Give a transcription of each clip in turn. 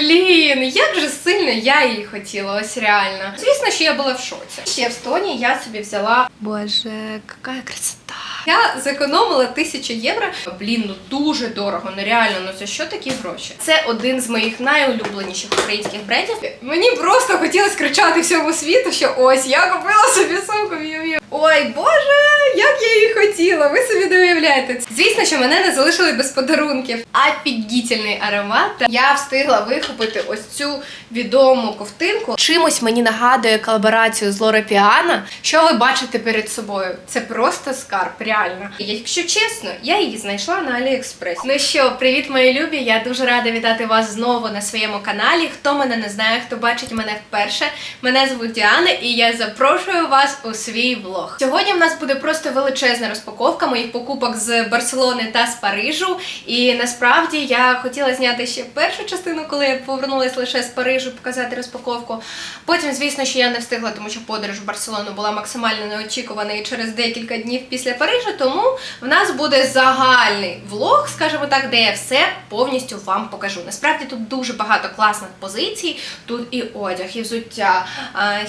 блін, як же сильно я її хотіла, ось реально. Звісно, що я була в шоці. Ще в Стоні я собі взяла. Боже, яка красота. Я зекономила тисячу євро. Блін, ну дуже дорого, ну реально, ну це що такі гроші? Це один з моїх найулюбленіших українських брендів. Мені просто хотілося кричати всьому світу, що ось я купила собі сумку Miu. Ой, боже, як я її хотіла! Ви собі не уявляєте. Звісно, що мене не залишили без подарунків. Офігітельний аромат. Я встигла вихопити ось цю відому ковтинку. Чимось мені нагадує колаборацію з Лора Піана. Що ви бачите перед собою? Це просто скарб, реально. Якщо чесно, я її знайшла на Аліекспрес. Ну що, привіт, мої любі! Я дуже рада вітати вас знову на своєму каналі. Хто мене не знає, хто бачить мене вперше. Мене звуть Діана, і я запрошую вас у свій влог. Сьогодні в нас буде просто величезна розпаковка моїх покупок з Барселони та з Парижу. І насправді я хотіла зняти ще першу частину, коли я повернулася лише з Парижу, показати розпаковку. Потім, звісно, що я не встигла, тому що подорож в Барселону була максимально неочікувана і через декілька днів після Парижу. Тому в нас буде загальний влог, скажімо так, де я все повністю вам покажу. Насправді тут дуже багато класних позицій. Тут і одяг, і взуття.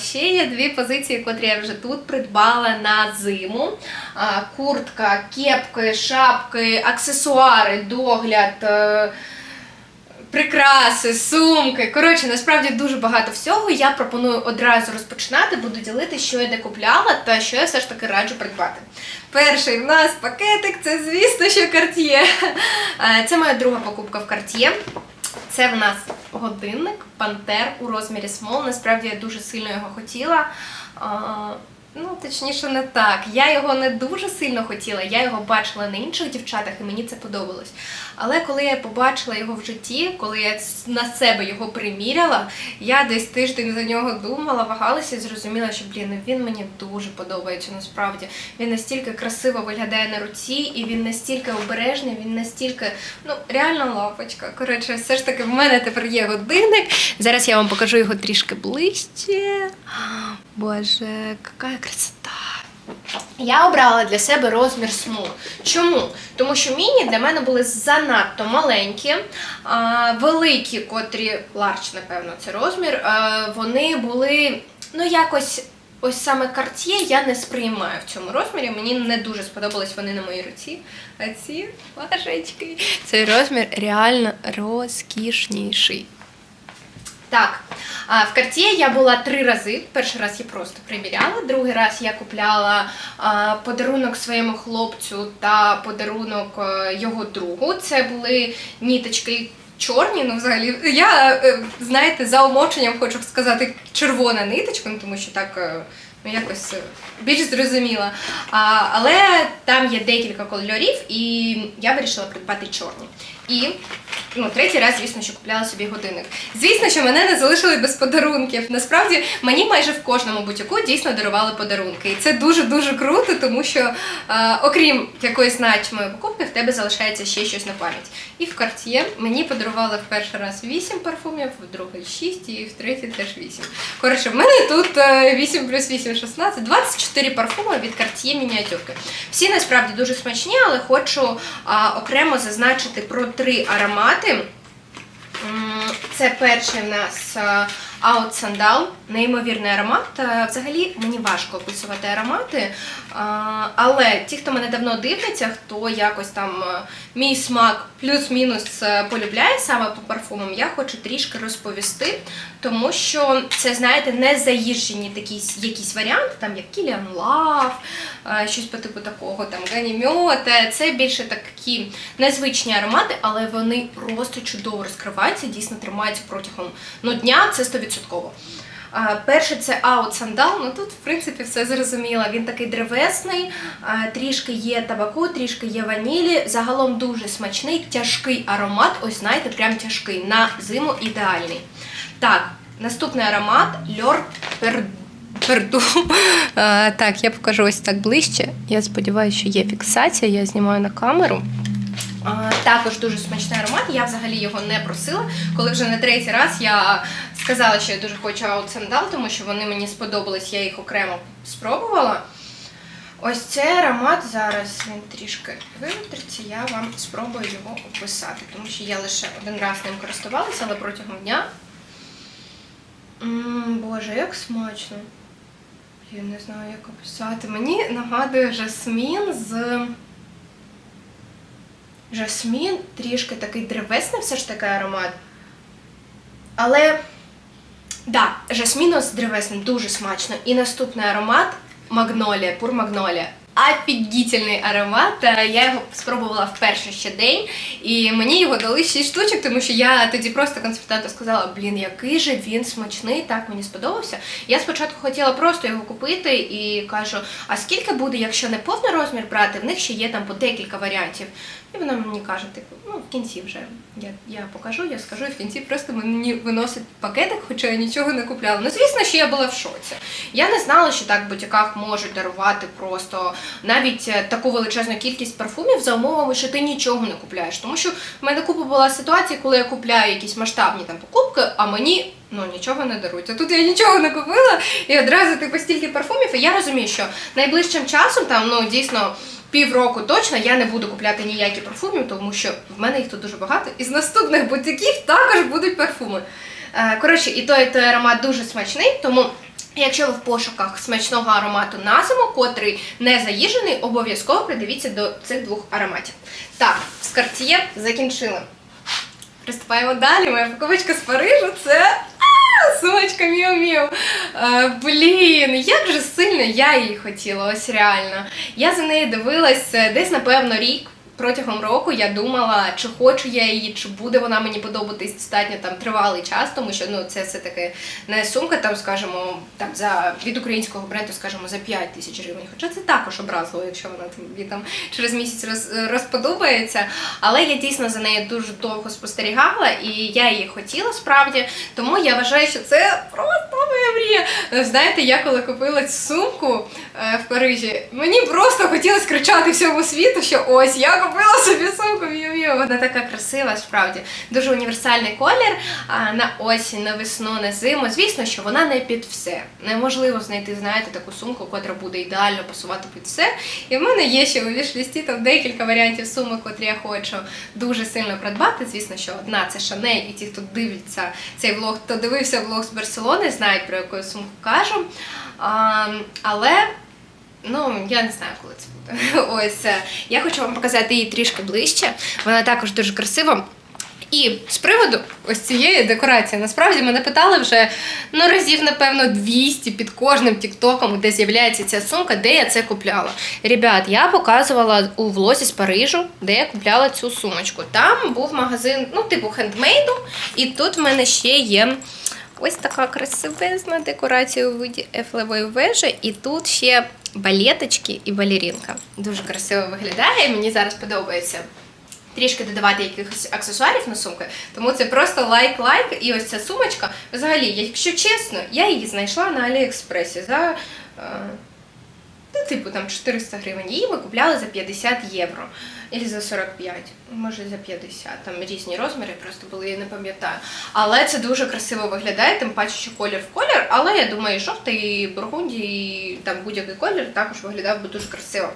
Ще є дві позиції, котрі я вже тут придбала на зиму. Куртка, кепки, шапки, аксесуари, догляд. Е, Прикраси, сумки. Коротше, насправді дуже багато всього. Я пропоную одразу розпочинати, буду ділити, що я де купляла та що я все ж таки раджу придбати. Перший в нас пакетик це, звісно, що Cartier. Е, Це моя друга покупка в Cartier. Це в нас годинник Пантер у розмірі смол. Насправді я дуже сильно його хотіла. Ну, точніше, не так. Я його не дуже сильно хотіла, я його бачила на інших дівчатах, і мені це подобалось. Але коли я побачила його в житті, коли я на себе його приміряла, я десь тиждень за нього думала, вагалася і зрозуміла, що блін, ну він мені дуже подобається насправді. Він настільки красиво виглядає на руці, і він настільки обережний, він настільки, ну, реально лапочка. Коротше, все ж таки, в мене тепер є годинник. Зараз я вам покажу його трішки ближче. Боже, яка красота! Я обрала для себе розмір смуг. Чому? Тому що міні для мене були занадто маленькі, а, великі, котрі ларч, напевно, це розмір. Вони були ну якось. Ось саме Cartier я не сприймаю в цьому розмірі. Мені не дуже сподобались вони на моїй руці. А ці вашечки. Цей розмір реально розкішніший. Так, в Cartier я була три рази. Перший раз я просто приміряла, другий раз я купляла подарунок своєму хлопцю та подарунок е, його другу. Це були ніточки. Чорні, ну взагалі, я, е, знаєте, за умовченням хочу сказати червона ниточка, ну тому що так е, ну, якось більш зрозуміло. А, але там є декілька кольорів, і я вирішила придбати чорні. І ну, третій раз, звісно, що купляла собі годинник. Звісно, що мене не залишили без подарунків. Насправді мені майже в кожному бутіку дійсно дарували подарунки. І це дуже дуже круто, тому що е, окрім якоїсь значимої покупки, в тебе залишається ще щось на пам'ять. І в Cartier мені подарували в перший раз 8 парфумів, в другий 6 і в третій теж 8. Коротше, в мене тут е, 8 плюс 8 16, 24 парфуми від Cartier мініатюрки. Всі насправді дуже смачні, але хочу а, окремо зазначити про три аромати. Це перший в нас а, Out Sandal, неймовірний аромат. Е, Взагалі мені важко описувати аромати, але ті, хто мене давно дивляться, хто якось там е, мій смак плюс-мінус е, полюбляє саме по парфумам, я хочу трішки розповісти, тому що це, знаєте, не заїжджені такі якісь варіанти, там як Love, е, щось по типу такого, там Ганімьоте. Це більше такі незвичні аромати, але вони просто чудово розкриваються, дійсно тримаються протягом ну, дня, це 100%. А, Перше це Out Sandal, ну тут в принципі все зрозуміло. Він такий древесний, трішки є табаку, трішки є ванілі. Загалом дуже смачний, тяжкий аромат. Ось знаєте, прям тяжкий. На зиму ідеальний. Так, наступний аромат Льор. Перду. Так, я покажу ось так ближче. Я сподіваюся, що є фіксація, я знімаю на камеру. Також дуже смачний аромат. Я взагалі його не просила. Коли вже на третій раз я сказала, що я дуже хочу Sandal, тому що вони мені сподобались, я їх окремо спробувала. Ось цей аромат зараз він трішки вивітриться, я вам спробую його описати, тому що я лише один раз ним користувалася, але протягом дня. М, Боже, як смачно. Я не знаю, як описати. Мені нагадує жасмін з. Жасмін трішки такий древесний все ж таки аромат. Але да, жасміно з древесним дуже смачно. І наступний аромат магнолія, пур магнолія. Офігітельний аромат. Е, Я його спробувала в перший ще день, і мені його дали 6 штучок, тому що я тоді просто консультанту сказала: блін, який же він смачний, так мені сподобався. Я спочатку хотіла просто його купити і кажу: а скільки буде, якщо не повний розмір брати, в них ще є там по декілька варіантів. І вона мені каже, типу, ну в кінці вже я, я покажу, я скажу, і в кінці просто мені виносить пакетик, хоча я нічого не купляла. Ну, звісно, що я була в шоці. Я не знала, що так в бутіках можуть дарувати просто навіть е, таку величезну кількість парфумів за умовами, що ти нічого не купляєш. Тому що в мене купа була ситуація, коли я купляю якісь масштабні там покупки, а мені ну нічого не дарують. А тут я нічого не купила і одразу типу стільки парфумів. І я розумію, що найближчим часом там ну дійсно. Півроку точно я не буду купляти ніякі парфумів, тому що в мене їх тут дуже багато. І з наступних бутиків також будуть парфуми. Е, Коротше, і той, і той аромат дуже смачний, тому. Якщо ви в пошуках смачного аромату на зиму, котрий не заїжений, обов'язково придивіться до цих двох ароматів. Так, з Cartier закінчили. Приступаємо далі. Моя покупочка з Парижу це сумочка Міо. Е, Блін, як же сильно я її хотіла, ось реально. Я за нею дивилась е, десь, напевно, рік. Протягом року я думала, чи хочу я її, чи буде вона мені подобатись достатньо там тривалий час, тому що ну це все таки не сумка, там скажімо, там за від українського бренду, скажімо, за 5 тисяч гривень. Хоча це також образливо, якщо вона тобі там через місяць роз, розподобається. Але я дійсно за нею дуже довго спостерігала, і я її хотіла справді. Тому я вважаю, що це просто моя мрія. Знаєте, я коли купила цю сумку е, в Парижі, мені просто хотілося кричати всьому світу, що ось я купила собі сумку Міу-Міу. Вона така красива, справді. Дуже універсальний колір на осінь, на весну, на зиму. Звісно, що вона не під все. Неможливо знайти, знаєте, таку сумку, котра буде ідеально пасувати під все. І в мене є ще у вішлісті там декілька варіантів сумок, котрі я хочу дуже сильно придбати. Звісно, що одна це Шанель, і ті, хто дивиться цей влог, хто дивився влог з Барселони, знають про яку сумку кажу. Але Ну, я не знаю, коли це буде. Ось е, я хочу вам показати її трішки ближче. Вона також дуже красива. І з приводу ось цієї декорації, насправді мене питали вже ну разів, напевно, 200 під кожним тіктоком, де з'являється ця сумка, де я це купляла. Ребят, я показувала у влозі з Парижу, де я купляла цю сумочку. Там був магазин, ну, типу хендмейду, і тут в мене ще є. Ось така красивезна декорація у виді ефлевої вежі, і тут ще балеточки і балерінка. Дуже красиво виглядає, мені зараз подобається. Трішки додавати якихось аксесуарів на сумки, тому це просто лайк-лайк. І ось ця сумочка. Взагалі, якщо чесно, я її знайшла на Аліекспресі за е, ну, типу там 400 гривень. Її ми купляли за 50 євро. Або за 45, може за 50. Там різні розміри, просто були, я не пам'ятаю. Але це дуже красиво виглядає, тим паче, що колір в колір. Але я думаю, і жовтий, і бургунді, і там будь-який колір також виглядав би дуже красиво.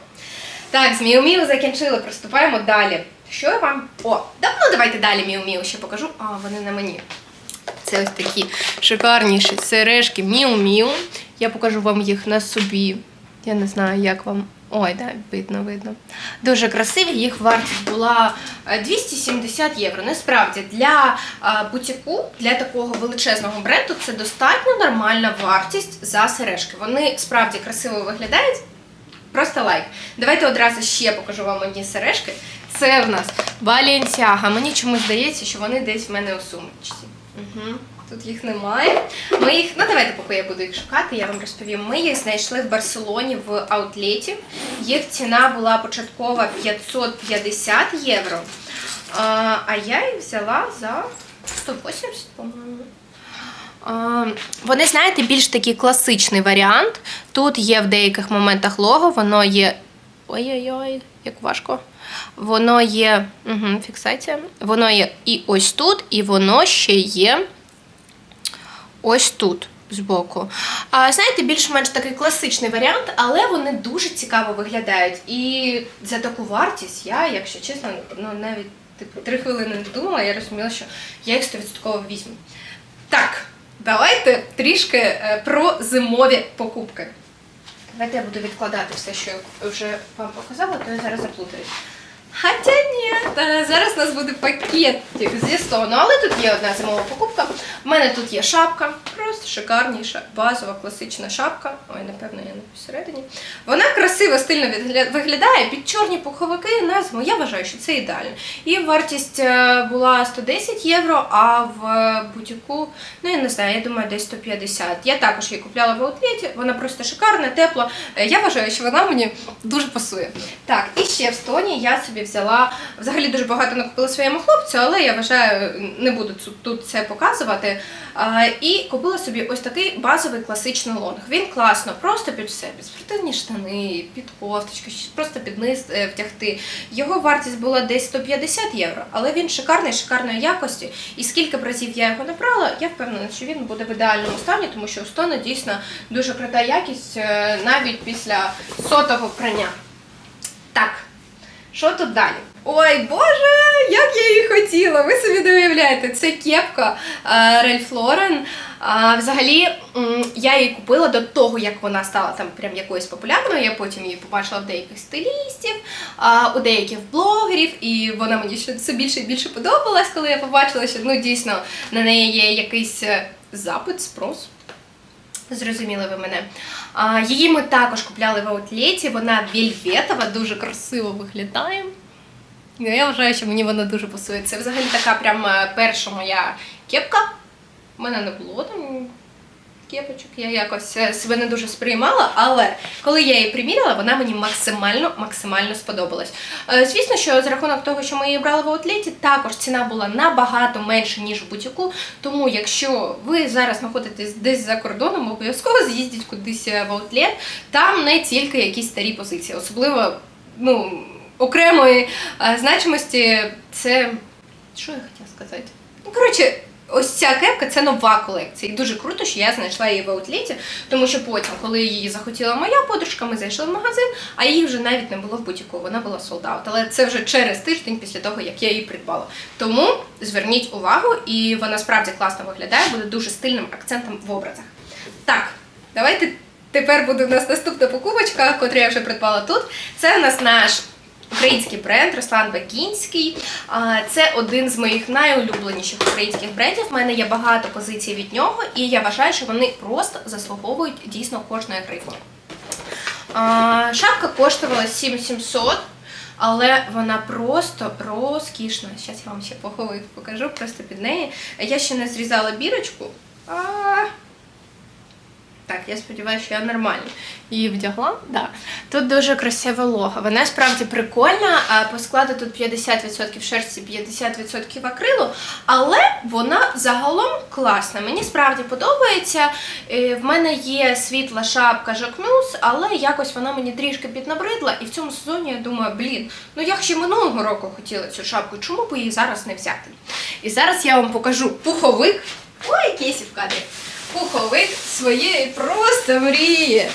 Так, з Міу-Міу закінчили, приступаємо далі. Що я вам. О, да, ну давайте далі Міу-Міу ще покажу. А, вони на мені. Це ось такі шикарніші сережки Міу-Міу. Я покажу вам їх на собі. Я не знаю, як вам. Ой, да, видно, видно. Дуже красиві. Їх вартість була е, 270 євро. Насправді для а, бутіку, для такого величезного бренду, це достатньо нормальна вартість за сережки. Вони справді красиво виглядають. Просто лайк. Давайте одразу ще покажу вам одні сережки. Це в нас Balenciaga. Мені чомусь здається, що вони десь в мене у сумочці. Угу. Тут їх немає. Ми їх, ну давайте, поки я буду їх шукати, я вам розповім. Ми їх знайшли в Барселоні в аутлеті. Їх ціна була початкова 550 євро. А, я їх взяла за 180, по-моєму. Вони, знаєте, більш такий класичний варіант. Тут є в деяких моментах лого, воно є. Ой-ой-ой, як важко. Воно є. Угу, фіксація. Воно є і ось тут, і воно ще є ось тут збоку. А, знаєте, більш-менш такий класичний варіант, але вони дуже цікаво виглядають. І за таку вартість я, якщо чесно, ну навіть типу три хвилини не думала, я розуміла, що я їх 100% візьму. Так, давайте трішки е, про зимові покупки. Давайте я буду відкладати все, що я вже вам показала, то я зараз заплутаюсь. Хоча ні, зараз у нас буде пакет зі стону, але тут є одна зимова покупка. У мене тут є шапка, просто шикарніша, базова, класична шапка. Ой, напевно, я не посередині. Вона красиво, стильно виглядає під чорні пуховики на зиму. Я вважаю, що це ідеально. І вартість е, була 110 євро, а в е, бутіку, ну я не знаю, я думаю, десь 150. Я також її купляла в аутлеті, вона просто шикарна, тепла. Е, Я вважаю, що вона мені дуже пасує. Так, і ще в стоні я собі взяла взагалі дуже багато накупила своєму хлопцю, але я вважаю, не буду тут це показувати. І купила собі ось такий базовий класичний лонг. Він класно, просто під все, під спортивні штани, під кофточку, просто під низ е, втягти. Його вартість була десь 150 євро, але він шикарний, шикарної якості. І скільки б разів я його не брала, я впевнена, що він буде в ідеальному стані, тому що у Стона дійсно дуже крута якість е, навіть після сотого прання. Так, що тут далі? Ой, Боже, як я її хотіла! Ви собі не уявляєте, це кепка Рельф Лорен. Взагалі, я її купила до того, як вона стала там прям якоюсь популярною. Я потім її побачила в деяких стилістів, у деяких блогерів, і вона мені ще все більше і більше подобалась, коли я побачила, що ну дійсно на неї є якийсь е, запит, спрос. Зрозуміли ви мене. А, її ми також купляли в аутлеті. Вона вельветова, дуже красиво виглядає. Ну, я вважаю, що мені вона дуже пасує. Це взагалі така прям е, перша моя кепка. У мене не було там кепочок, я якось е, себе не дуже сприймала, але коли я її приміряла, вона мені максимально максимально сподобалась. Е, Звісно, що за рахунок того, що ми її брали в аутлеті, також ціна була набагато менше, ніж в бутіку. Тому, якщо ви зараз знаходитесь десь за кордоном, обов'язково з'їздіть кудись е, в аутлет. Там не тільки якісь старі позиції, особливо ну, окремої значимості. Це що я хотіла сказати? Ну, коротше. Ось ця кепка це нова колекція. І дуже круто, що я знайшла її в аутлеті, тому що потім, коли її захотіла моя подружка, ми зайшли в магазин, а її вже навіть не було в бутіку, вона була солдат. Але це вже через тиждень після того, як я її придбала. Тому зверніть увагу, і вона справді класно виглядає, буде дуже стильним акцентом в образах. Так, давайте тепер буде у нас наступна покупочка, котру я вже придбала тут. Це у нас наш український бренд Руслан Бакінський. Це один з моїх найулюбленіших українських брендів. У мене є багато позицій від нього, і я вважаю, що вони просто заслуговують дійсно кожної гривні. Шапка коштувала 7700. Але вона просто розкішна. Зараз я вам ще пуховик покажу просто під неї. Я ще не зрізала бірочку. А, так, я сподіваюся, що я нормально її вдягла. Да. Тут дуже красива лога. Вона справді прикольна. По складу тут 50% шерсті, 50% акрилу, але вона загалом класна. Мені справді подобається. Е, В мене є світла шапка Жакмюс, але якось вона мені трішки піднабридла. І в цьому сезоні я думаю, блін, ну я ще минулого року хотіла цю шапку, чому б її зараз не взяти? І зараз я вам покажу пуховик. Ой, кейсі в кадрі пуховик своєї просто мрії.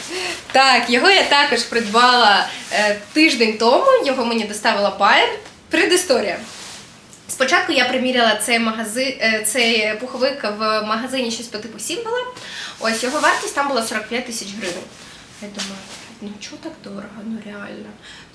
Так, його я також придбала е, тиждень тому, його мені доставила Байер. Предісторія. Спочатку я приміряла цей магази, е, цей пуховик в магазині щось по типу Сімбала. Ось його вартість там була 45 тисяч гривень. Я думаю, ну чого так дорого, ну реально.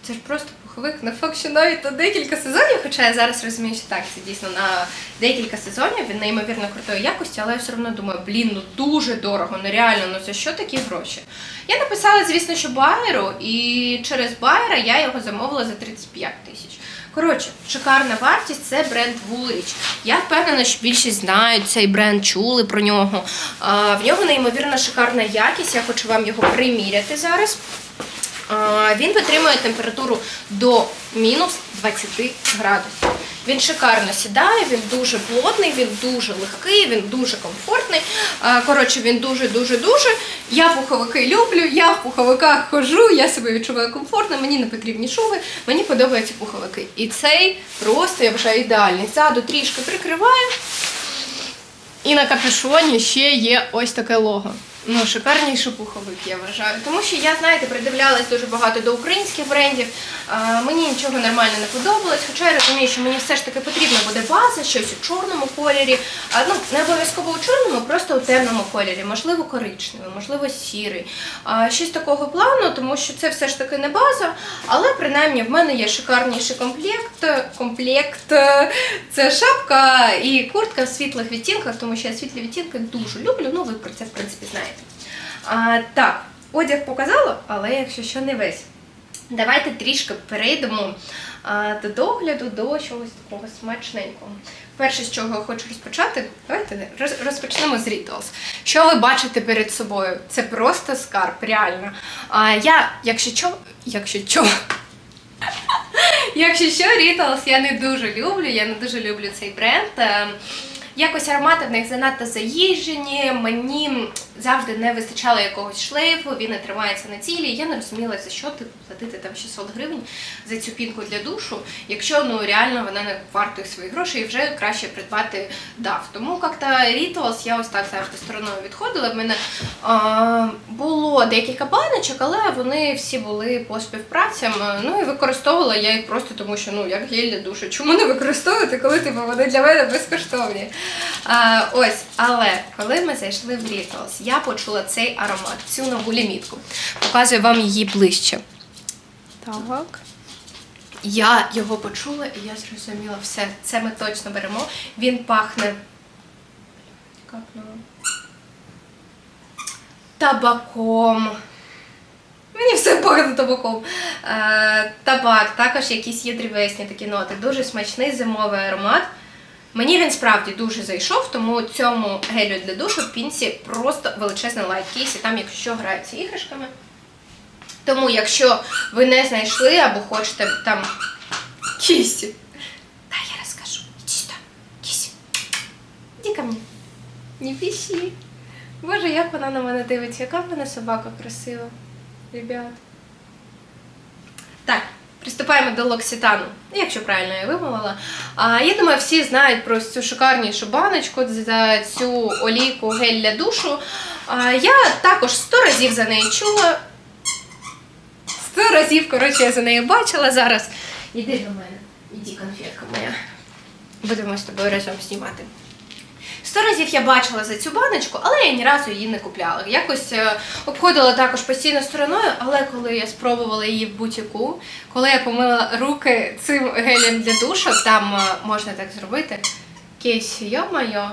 Це ж просто пуховик на факт, що навіть на декілька сезонів, хоча я зараз розумію, що так, це дійсно на декілька сезонів, він неймовірно крутої якості, але я все одно думаю, блін, ну дуже дорого, ну реально, ну це що такі гроші? Я написала, звісно, що байеру, і через байера я його замовила за 35 тисяч. Коротше, шикарна вартість це бренд Woolrich. Я впевнена, що більшість знають цей бренд, чули про нього. В нього неймовірно шикарна якість. Я хочу вам його приміряти зараз. Він витримує температуру до мінус 20 градусів. Він шикарно сідає, він дуже плотний, він дуже легкий, він дуже комфортний. Коротше, він дуже-дуже-дуже. Я пуховики люблю, я в пуховиках хожу, я себе відчуваю комфортно, мені не потрібні шуви, мені подобаються пуховики. І цей просто я вважаю ідеальний. Ззаду трішки прикриваю. І на капюшоні ще є ось таке лого. Ну, шикарніший пуховик, я вважаю. Тому що я, знаєте, придивлялась дуже багато до українських брендів. А, мені нічого нормально не подобалось, хоча я розумію, що мені все ж таки потрібна буде база, щось у чорному кольорі. А, ну, не обов'язково у чорному, просто у темному кольорі, можливо, коричневий, можливо, сірий. А, щось такого плану, тому що це все ж таки не база. Але принаймні в мене є шикарніший комплект. Комплект це шапка і куртка в світлих відтінках, тому що я світлі відтінки дуже люблю. Ну, ви про це в принципі знаєте. А, так, одяг показала, але якщо що не весь. Давайте трішки перейдемо а, до догляду до чогось такого смачненького. Перше, з чого я хочу розпочати, давайте роз- розпочнемо з Rituals. Що ви бачите перед собою? Це просто скарб, реально. А, я, якщо що, якщо що, Якщо що, Rituals я не дуже люблю, я не дуже люблю цей бренд. Е, Якось аромати в них занадто заїжджені, мені завжди не вистачало якогось шлейфу, він не тримається на тілі. Я не розуміла, за що ти платити там 600 гривень за цю пінку для душу, якщо ну реально вона не вартує свої гроші і вже краще придбати DAF. Тому як-то Rituals я ось так завжди стороною відходила. В мене а, було декілька баночок, але вони всі були по співпрацям. Ну і використовувала я їх просто тому, що ну як гель для душу. Чому не використовувати, коли типу, вони для мене безкоштовні? А, ось, але коли ми зайшли в Rituals, я почула цей аромат, цю нову лімітку. Показую вам її ближче. Так. Я його почула і я зрозуміла все. Це ми точно беремо. Він пахне. Капнула. Табаком. Мені все пахне табаком. Е, табак, також якісь є дрівесні такі ноти. Дуже смачний зимовий аромат. Мені він справді дуже зайшов, тому цьому гелю для душу в пінці просто величезний лайк кейс, і там, якщо граються іграшками. Тому, якщо ви не знайшли або хочете там кісі. Та я розкажу. Іди сюди. Кісі. Іди ко мені. Не піші. Боже, як вона на мене дивиться, яка в мене собака красива. Ребят. Так, приступаємо до локситану, якщо правильно я вимовила. А, я думаю, всі знають про цю шикарнішу баночку за цю олійку гель для душу. А, я також сто разів за неї чула. Сто разів, коротше, я за нею бачила зараз. Іди до мене, іди, конфетка моя. Будемо з тобою разом знімати. Сто разів я бачила за цю баночку, але я ні разу її не купляла. Якось е, обходила також постійно стороною, але коли я спробувала її в бутіку, коли я помила руки цим гелем для душу, там е, можна так зробити. Кейсі, йо-майо.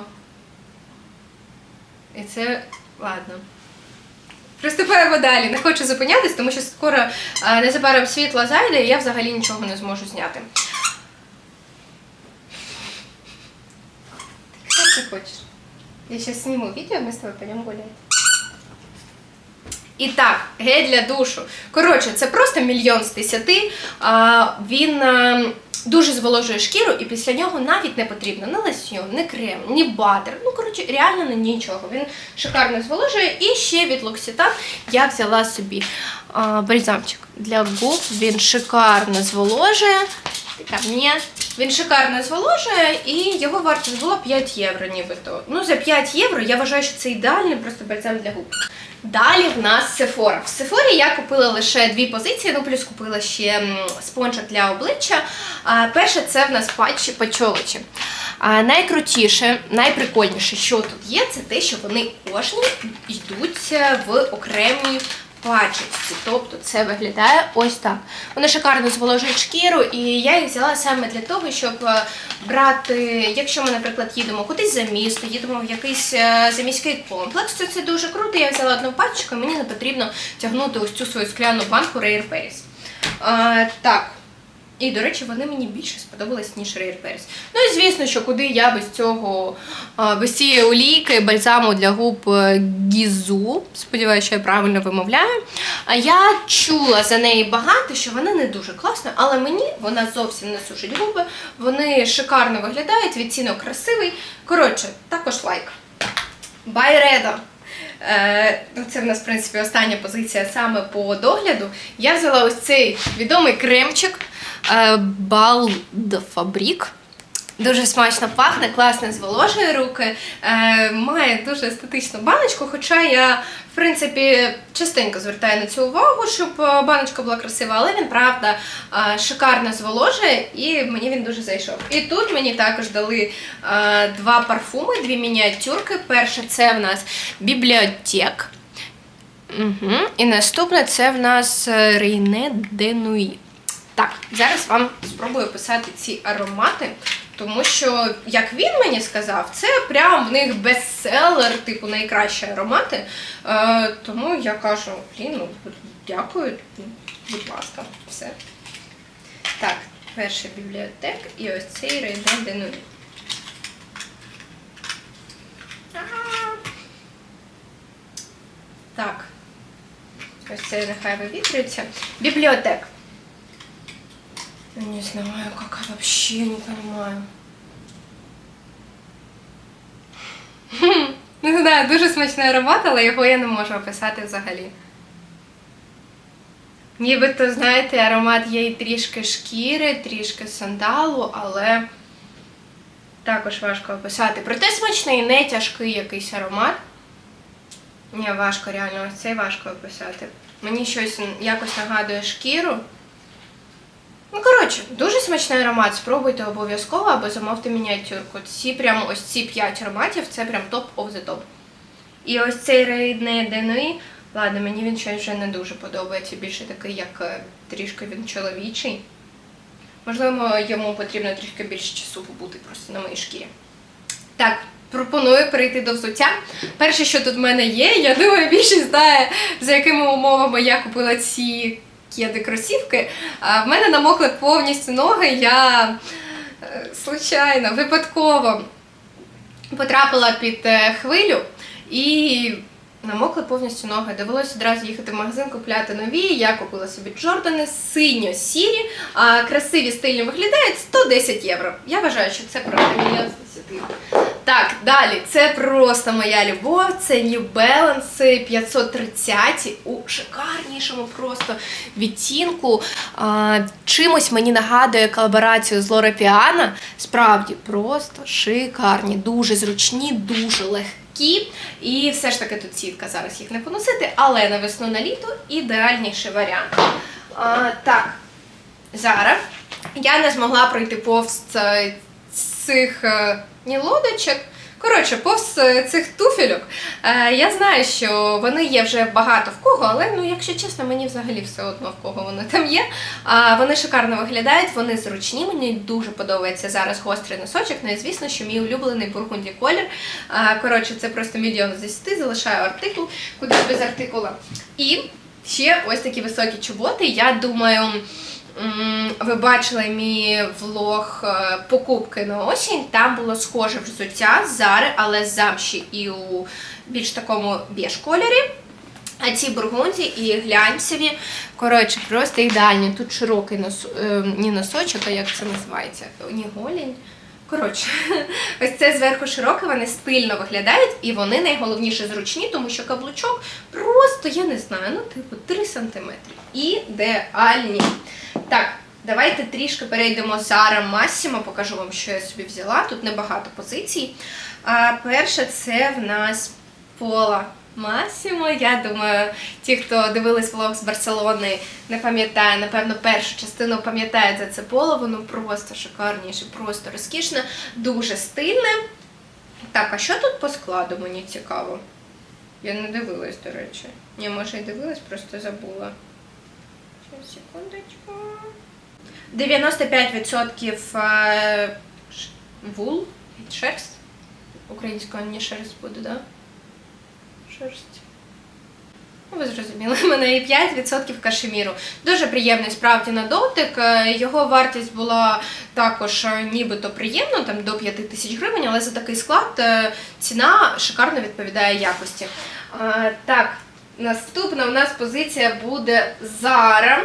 І це ладно. Приступаємо далі. Не хочу зупинятись, тому що скоро е, незабаром світло зайде, і я взагалі нічого не зможу зняти. Ты хочешь? Я сейчас сниму видео, мы с тобой пойдем гулять. І так, гель для душу. Коротше, це просто мільйон з десяти. Він а, дуже зволожує шкіру, і після нього навіть не потрібно ні лосьйон, ні крем, ні батер. Ну, коротше, реально не нічого. Він шикарно зволожує. І ще від L'Occitane я взяла собі бальзамчик для губ. Він шикарно зволожує. Ти ко мне. Він шикарно зволожує і його вартість була 5 євро нібито. Ну, за 5 євро я вважаю, що це ідеальний просто бальзам для губ. Далі в нас Sephora. В Sephora я купила лише дві позиції, ну плюс купила ще спонжик для обличчя. Перше це в нас патч пачовичі. Найкрутіше, найприкольніше, що тут є, це те, що вони кожні йдуть в окремій пачечці. Тобто це виглядає ось так. Вони шикарно зволожують шкіру, і я їх взяла саме для того, щоб е, брати, якщо ми, наприклад, їдемо кудись за місто, їдемо в якийсь е, заміський комплекс, то це дуже круто. Я взяла одну пачку, мені не потрібно тягнути ось цю свою скляну банку Rare Paris. А, так. І, до речі, вони мені більше сподобались, ніж Rare Paris. Ну і звісно, що куди я без цього, без цієї олійки, бальзаму для губ е, Гізу, сподіваюся, що я правильно вимовляю. А я чула за неї багато, що вона не дуже класна, але мені вона зовсім не сушить губи. Вони шикарно виглядають, відцінок красивий. Коротше, також лайк. Байреда. Е, ну, це в нас, в принципі, остання позиція саме по догляду. Я взяла ось цей відомий кремчик е, Fabric. Дуже смачно пахне, класно зволожує руки, е, має дуже естетичну баночку, хоча я, в принципі, частенько звертаю на цю увагу, щоб е, баночка була красива, але він, правда, шикарно зволожує і мені він дуже зайшов. І тут мені також дали два парфуми, дві мініатюрки. Перше це в нас бібліотек. Угу. І наступне це в нас Рейне де Нуї. Так, зараз вам спробую писати ці аромати, тому що, як він мені сказав, це прям в них бестселер, типу найкращі аромати. Е, тому я кажу, блін, ну дякую, будь ласка, все. Так, перший бібліотек і ось цей Рейне де Нуї. Так. Ось це нехай вивітрюється. Бібліотек. Не знаю, как вообще не понимаю. Хм, Не знаю, дуже смачний аромат, але його я не можу описати взагалі. Нібито, знаєте, аромат є і трішки шкіри, трішки сандалу, але також важко описати. Проте смачний, не тяжкий якийсь аромат. Ні, важко, реально, ось цей важко описати. Мені щось якось нагадує шкіру. Ну, коротше, дуже смачний аромат. Спробуйте обов'язково або замовте мініатюрку. Ці прям ось ці 5 ароматів це прям топ of the топ. І ось цей рейдне Денуї, ладно, мені він щось вже не дуже подобається. Більше такий, як е, трішки він чоловічий. Можливо, йому потрібно трішки більше часу побути просто на моїй шкірі. Так, пропоную перейти до взуття. Перше, що тут в мене є, я думаю, більшість знає, за якими умовами я купила ці кеди кросівки. А в мене намокли повністю ноги. Я е, случайно, випадково потрапила під е, хвилю і намокли повністю ноги. Довелося одразу їхати в магазин, купляти нові. Я купила собі Джордани синьо-сірі, красиві стильні виглядають 110 євро. Я вважаю, що це з 10. Так, далі. Це просто моя любов. Це New Balance 530 у шикарнішому просто відтінку. А, чимось мені нагадує колаборацію з Лора Піана. Справді просто шикарні, дуже зручні, дуже легкі. І все ж таки тут сітка зараз їх не поносити, але на весну на літо ідеальніший варіант. А, так, зараз я не змогла пройти повз цих е, ні лодочок. Коротше, повз е, цих туфельок. Е, я знаю, що вони є вже багато в кого, але ну, якщо чесно, мені взагалі все одно в кого вони там є. Вони шикарно виглядають, вони зручні. Мені дуже подобається зараз гострий носочок. Ну і звісно, що мій улюблений бургунді колір. Коротше, це просто мільйон з 10, залишаю артикул, кудись без артикула. І ще ось такі високі чоботи. Я думаю. Ви бачили мій влог е, покупки на осінь. Там було схоже взуття Зари, але замші і у більш такому біж кольорі. А ці бургунді і глянцеві, коротше, просто ідеальні. Тут широкий нос, е, не носочок, а як це називається? Ні, голінь. Коротше, ось це зверху широке, вони стильно виглядають, і вони найголовніше зручні, тому що каблучок просто, я не знаю, ну, типу, 3 см. Ідеальні. Так, давайте трішки перейдемо зараз Massimo, покажу вам, що я собі взяла. Тут небагато позицій. А перше, це в нас пола. Масімо, я думаю, ті, хто дивились влог з Барселони, не пам'ятає, напевно, першу частину пам'ятають за це поло, воно просто шикарніше, просто розкішне, дуже стильне. Так, а що тут по складу, мені цікаво? Я не дивилась, до речі. Ні, може і дивилась, просто забула. Секундочку. 95% е, вул, шерсть. Українською не шерсть буде? Да? шерсть. Ну, ви зрозуміли, в мене і 5% кашеміру. Дуже приємний справді на дотик. Е, Його вартість була також е, нібито приємна, там до 5 тисяч гривень, але за такий склад ціна шикарно відповідає якості. Так, наступна у нас позиція буде Zara.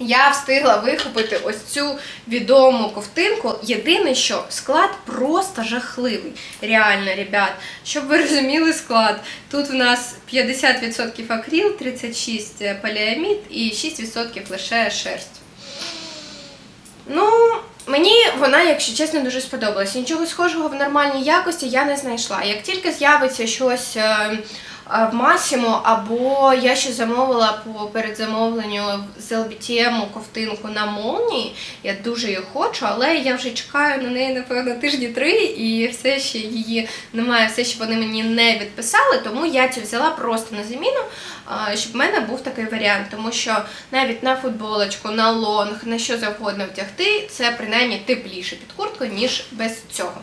Я встигла вихопити ось цю відому ковтинку. Єдине, що склад просто жахливий. Реально, ребят. Щоб ви розуміли склад, тут в нас 50% акрил, 36% поліамід і 6% лише шерсть. Ну, мені вона, якщо чесно, дуже сподобалась. Нічого схожого в нормальній якості я не знайшла. Як тільки з'явиться щось. В Масімо, або я ще замовила по передзамовленню з LBTM ковтинку на молнії. Я дуже її хочу, але я вже чекаю на неї, напевно, тижні три, і все ще її немає, все ще вони мені не відписали, тому я цю взяла просто на заміну, щоб в мене був такий варіант. Тому що навіть на футболочку, на лонг, на що завгодно вдягти, це принаймні тепліше під курткою, ніж без цього.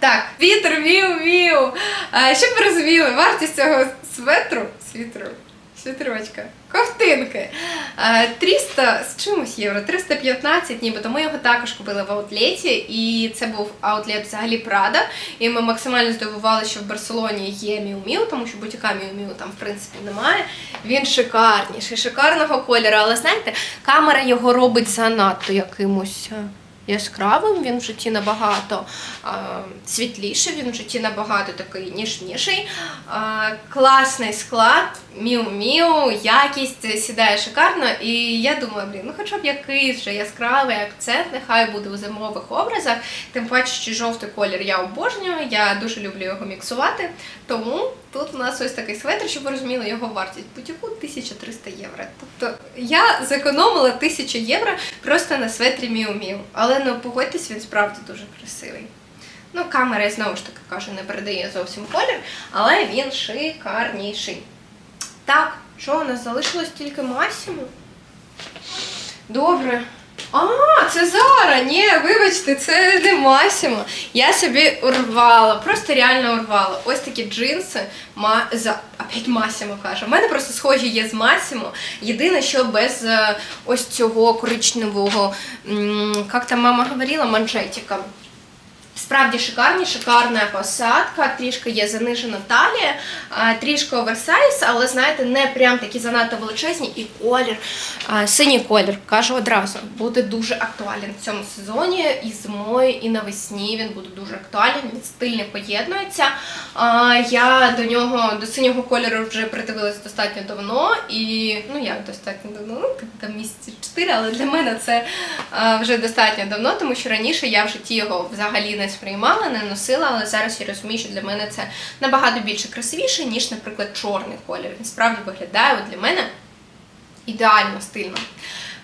Так, вітер, віу, віу. Щоб ви розуміли, вартість цього светру, світру, світрочка, ковтинки. а, 300 з чимось євро, 315 ніби, тому його також купили в аутлеті, і це був аутлет взагалі Прада. І ми максимально здивувалися, що в Барселоні є Міу Міу, тому що бутіка Міу Міу там в принципі немає. Він шикарніший, шикарного кольору, але знаєте, камера його робить занадто якимось. Яскравим, він в житті набагато світліший, він в житті набагато такий ніжніший. Класний склад, міу-міу, якість сідає шикарно. І я думаю, блін, ну хоча б якийсь же яскравий акцент, нехай буде у зимових образах. Тим паче, що жовтий колір я обожнюю, я дуже люблю його міксувати. Тому тут у нас ось такий светр, щоб ви розуміли його вартість. Бутіку 1300 євро. Тобто я зекономила 1000 євро просто на светрі Міу Міу. Але ну погодьтесь, він справді дуже красивий. Ну, камера, я знову ж таки кажу, не передає зовсім колір, але він шикарніший. Так, що у нас залишилось тільки Масімо? Добре. А, це Зара! Ні, вибачте, це не Масімо. Я собі урвала, просто реально урвала. Ось такі джинси. Ма... За... Опять Масімо каже. У мене просто схожі є з Масімо. Єдине, що без е, ось цього коричневого, як там мама говорила, манжетика. Справді шикарні, шикарна посадка, трішки є занижена талія, трішки оверсайз, але знаєте, не прям такі занадто величезні. І колір, синій колір, кажу одразу, буде дуже актуален в цьому сезоні і зимою, і навесні він буде дуже актуален, він стильно поєднується. Я до нього, до синього кольору вже придивилась достатньо давно, і ну як достатньо давно, ну там місяці 4, але для мене це вже достатньо давно, тому що раніше я в житті його взагалі не сприймала, не носила, але зараз я розумію, що для мене це набагато більше красивіше, ніж, наприклад, чорний колір. Він справді виглядає от для мене ідеально стильно.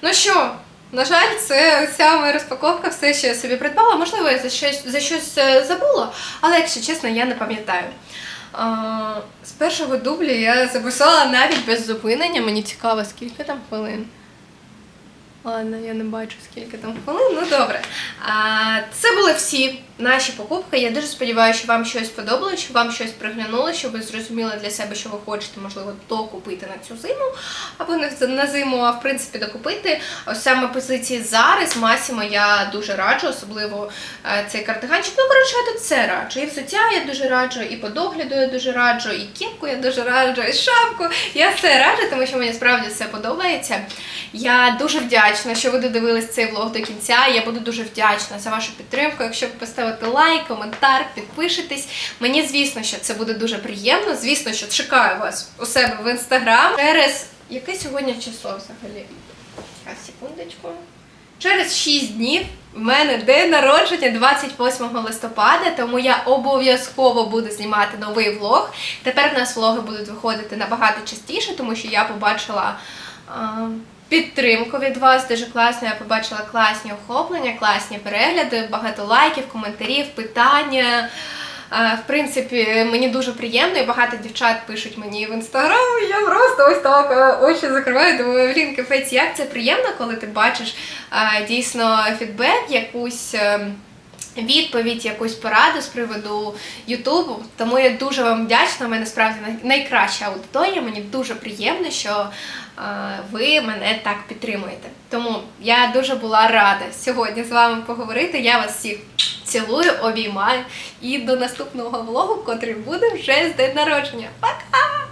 Ну що, на жаль, це вся моя розпаковка, все, що я собі придбала. Можливо, я за щось, за щось е, забула, але якщо чесно, я не пам'ятаю. З першого дублю я записала навіть без зупинення. Мені цікаво, скільки там хвилин. Ладно, я не бачу, скільки там хвилин. Ну добре. А, це були всі наші покупки. Я дуже сподіваюся, що вам щось сподобалось, що вам щось приглянуло, що ви зрозуміли для себе, що ви хочете, можливо, докупити на цю зиму, або не на зиму, а в принципі докупити. Ось саме позиції зараз Масімо я дуже раджу, особливо е, цей картиганчик. Ну, коротше, я тут все раджу. І взуття я дуже раджу, і по догляду я дуже раджу, і кепку я дуже раджу, і шапку. Я все раджу, тому що мені справді все подобається. Я дуже вдячна, що ви додивились цей влог до кінця. Я буду дуже вдячна за вашу підтримку. Якщо ви поставите лайк, коментар, підпишетесь. Мені звісно, що це буде дуже приємно. Звісно, що чекаю вас у себе в інстаграм. Через яке сьогодні число взагалі? А, секундочку. Через 6 днів в мене день народження 28 листопада, тому я обов'язково буду знімати новий влог. Тепер в нас влоги будуть виходити набагато частіше, тому що я побачила а, підтримку від вас. Дуже класно. Я побачила класні охоплення, класні перегляди, багато лайків, коментарів, питання. Е, В принципі, мені дуже приємно, і багато дівчат пишуть мені в інстаграм. і Я просто ось так е, очі закриваю. Думаю, блін, капець, як це приємно, коли ти бачиш е, дійсно фідбек, якусь. Відповідь, якусь пораду з приводу Ютубу. Тому я дуже вам вдячна. У мене справді найкраща аудиторія. Мені дуже приємно, що е, ви мене так підтримуєте. Тому я дуже була рада сьогодні з вами поговорити. Я вас всіх цілую, обіймаю і до наступного влогу, котрий буде вже з день народження. Пока!